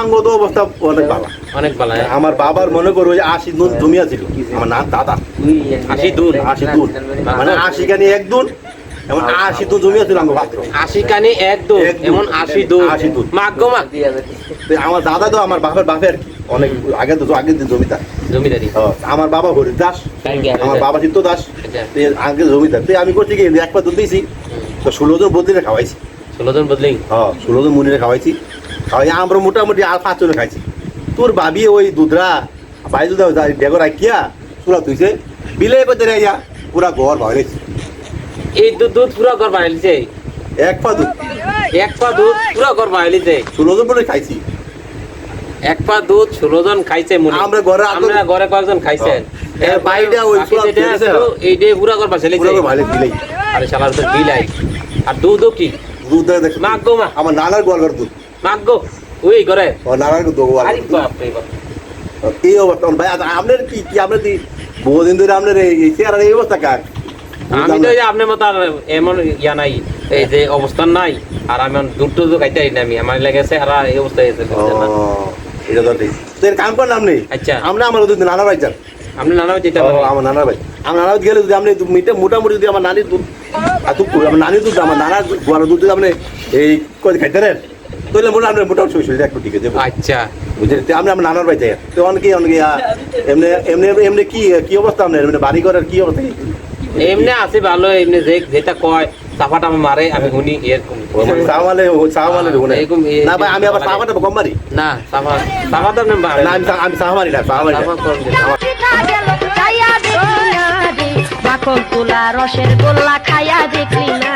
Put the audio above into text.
আঙ্গত অবস্থা অনেক ভালো। অনেক ভালো হ্যাঁ। আমার বাবার মনে করো ওই আশি দুধ জমি আছিল আমার না দাদা। আশি দুধ আশি দুধ মানে আশি কানি এক দুধ এমন আশি দুধ জমি আছিল আমার পাত্র আশি কানি এক দুধ। এমন আশি দুধ আশি দুধ। মাগ গো মাগ। আমার দাদা তো আমার বাপের বাপের অনেক আগে তো আগে যে জমিদার। জমিদারি। আমার বাবা হরিশ দাস আমার বাবা চিত্ত দাস আচ্ছা। আগে জমিদার। তো আমি করছি কি এক পা দুধ দিয়েছি তো ষোলো জন বদলিনে খাওয়াইছি। ষোলো জন বদলি? হ্যাঁ ষোলো জন মুনিরে খাওয়াইছি। খাওয়াই আমরা মোটামুটি আর পাঁচ জনে খাইছি। তোর ভাবি ওই দুধরা বাই দুধ ডেগর রাখিয়া চুলা তুইছে বিলে করতে রাইয়া পুরা ঘর ভাঙাইছি এই দুধ দুধ পুরা ঘর বানাইছে এক পা দুধ। এক পা দুধ পুরো ঘর বানাইছে ষোলো জন বলে খাইছি। এক পা দুধ ষোলো জন খাইছে মনে আমরা ঘরে আমরা ঘরে কয়েকজন খাইছে। এ, বাইরে ওই বাকি সব যেটা ফেলেছে। আছে, এই ডে পুরো ঘর বাঁচাইছে পুরা ঘর বিলেই। আরে শালার তো বিলাই। আর দুধও কি? দুধ দেখ। মাগ গো মা। আমার নানার গোয়াল ঘর দুধ। মাগ ওই আমার নানার দুধ গোয়াল আরে বাপ। রে বাপ এই অবস্থা ভাই আচ্ছা, আপনার কি কি আপনার কি বহুদিন ধরে আপনার এই চেহারার এই অবস্থা কার? আমি তো আপনার মতো আর এমন ইয়া নাই এই যে অবস্থান নাই আর আমি দুধ টুধ খাইতে পারি না আমি। আমার লেগেছে আর এই অবস্থা হয়েছে এটা তো ঠিক। তো এর কাম করেন আপনি? আচ্ছা। আমরা আমার দুধ নানা ভাই যান। আপনি নানা ও, পারেন। আমার নানা ভাই আমার নানা গেলে যদি আপনি মিটে মোটামুটি যদি আমার নানির দুধ আর তুই আমার নানির দুধ আমার নানার দুধ যদি আপনি এই খাইতে নেন তাহলে মনে হয় আপনার মোটামুটি শরীরটা একটু ঠিক আছে আচ্ছা। বুঝলেন? তো আপনি আমার নানার যাই। তো অনেকে অনেকে এমনি এমনি এমনি কি কি অবস্থা আপনার? এমনি বাড়ি করার কি অবস্থা? এমনি আছে ভালো এমনি যে যেটা কয় চাপাটা আমার মারে আমি শুনি এরকম চাওয়ালে চাওয়ালে ঢুকুন না ভাই আমি আবার চাওয়াটা কম মারি। না চাপা চাপাটা মারে না। আমি আমি চাওয়া মারি না মারি চাপা কম দিন। আমার- পিঠা গেল খাইয়া দেখলি না রে মাখন তোলা রসের গোল্লা খাইয়া দেখলি না।